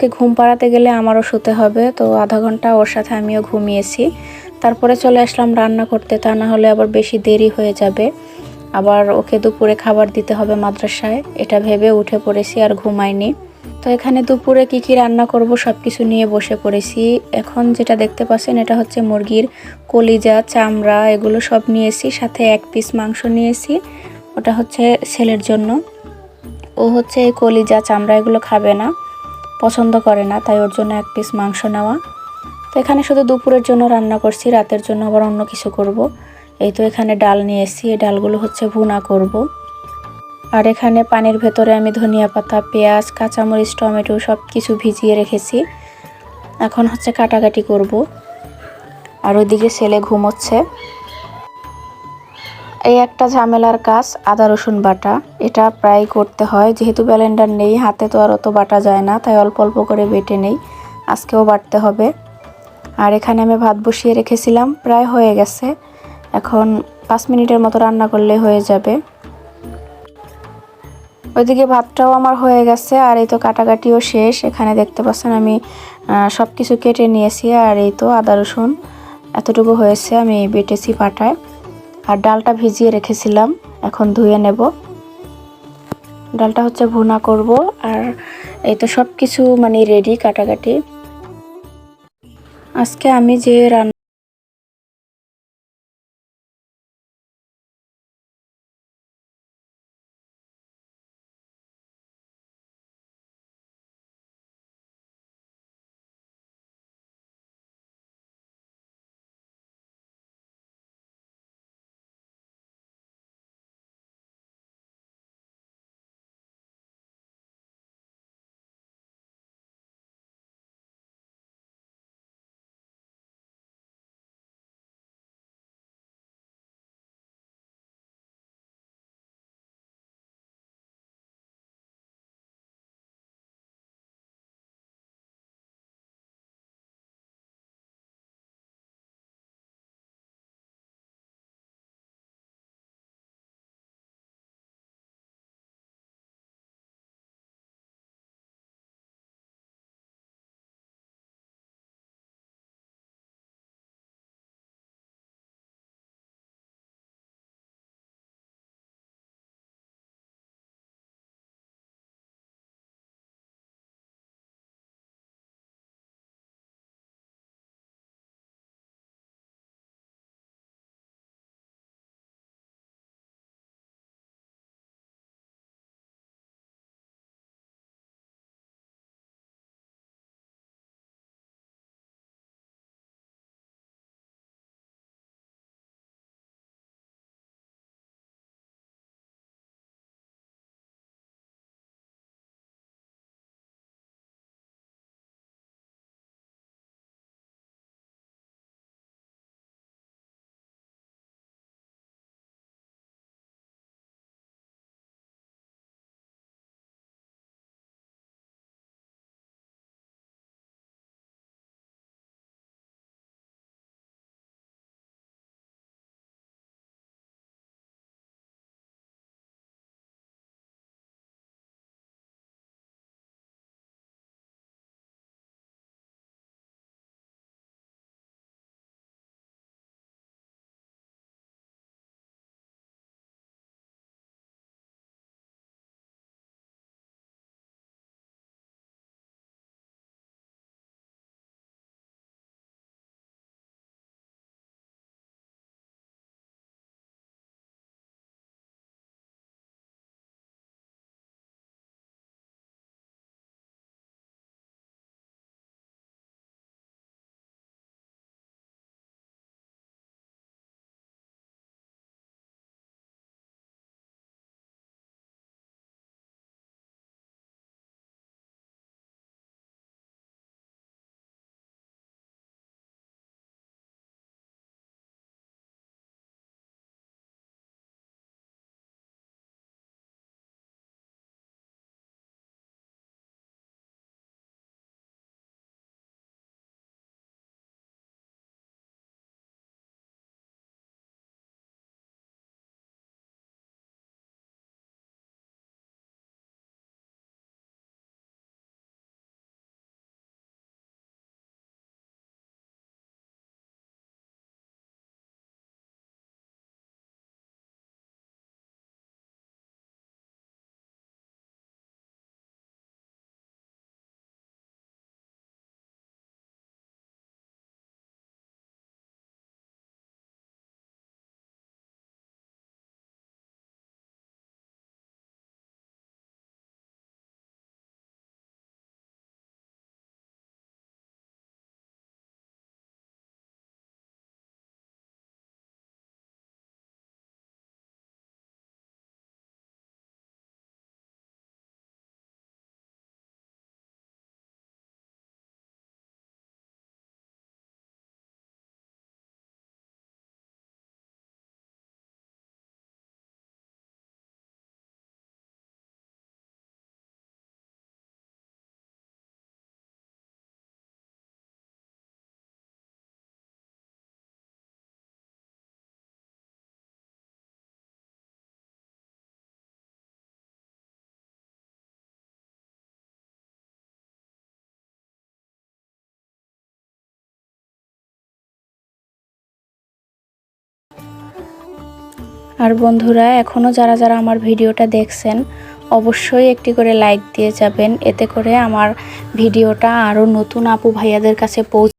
ওকে ঘুম পাড়াতে গেলে আমারও শুতে হবে। তো আধা ঘণ্টা ওর সাথে আমিও ঘুমিয়েছি। তারপরে চলে আসলাম রান্না করতে। তা না হলে আবার বেশি দেরি হয়ে যাবে। আবার ওকে দুপুরে খাবার দিতে হবে মাদ্রাসায়। এটা ভেবে উঠে পড়েছি আর ঘুমাইনি। তো এখানে দুপুরে কি কি রান্না করব সব কিছু নিয়ে বসে পড়েছি। এখন যেটা দেখতে পাচ্ছেন এটা হচ্ছে মুরগির কলিজা, চামড়া, এগুলো সব নিয়েছি। সাথে এক পিস মাংস নিয়েছি। ওটা হচ্ছে ছেলের জন্য। ও হচ্ছে এই কলিজা, চামড়া এগুলো খাবে না। পছন্দ করে না, তাই ওর জন্য এক পিস মাংস নেওয়া। তো এখানে শুধু দুপুরের জন্য রান্না করছি, রাতের জন্য আবার অন্য কিছু করব। এই তো এখানে ডাল নিয়ে এসেছি, এই ডালগুলো হচ্ছে ভুনা করব। আর এখানে পানির ভেতরে আমি ধনিয়া পাতা, পেঁয়াজ, কাঁচামরিচ, টমেটো সব কিছু ভিজিয়ে রেখেছি। এখন হচ্ছে কাটাকাটি করব। আর ওইদিকে ছেলে ঘুমোচ্ছে। এই একটা ঝামেলার কাজ, আদা, রসুন বাটা। এটা প্রায় করতে হয়, যেহেতু ব্যালেন্ডার নেই, হাতে তো আর অত বাটা যায় না, তাই অল্প অল্প করে বেটে নেই। আজকেও বাটতে হবে। আর এখানে আমি ভাত বসিয়ে রেখেছিলাম, প্রায় হয়ে গেছে। এখন পাঁচ মিনিটের মতো রান্না করলে হয়ে যাবে। ওইদিকে ভাতটাও আমার হয়ে গেছে, আর এই তো কাটাকাটিও শেষ। এখানে দেখতে পাচ্ছেন আমি সব কিছু কেটে নিয়েছি, আর এই তো আদা, রসুন এতটুকু হয়েছে, আমি বেটেছি পাটায়। আর ডালটা ভিজিয়ে রেখেছিলাম, এখন ধুয়ে নেব। ডালটা হচ্ছে ভুনা করব, আর এই তো সব কিছু মানে রেডি কাটাকাটি। আজকে আমি যে রান্না আর বন্ধুরা এখনও যারা যারা আমার ভিডিওটা দেখছেন, অবশ্যই একটি করে লাইক দিয়ে যাবেন। এতে করে আমার ভিডিওটা আরও নতুন আপু ভাইয়াদের কাছে পৌঁছ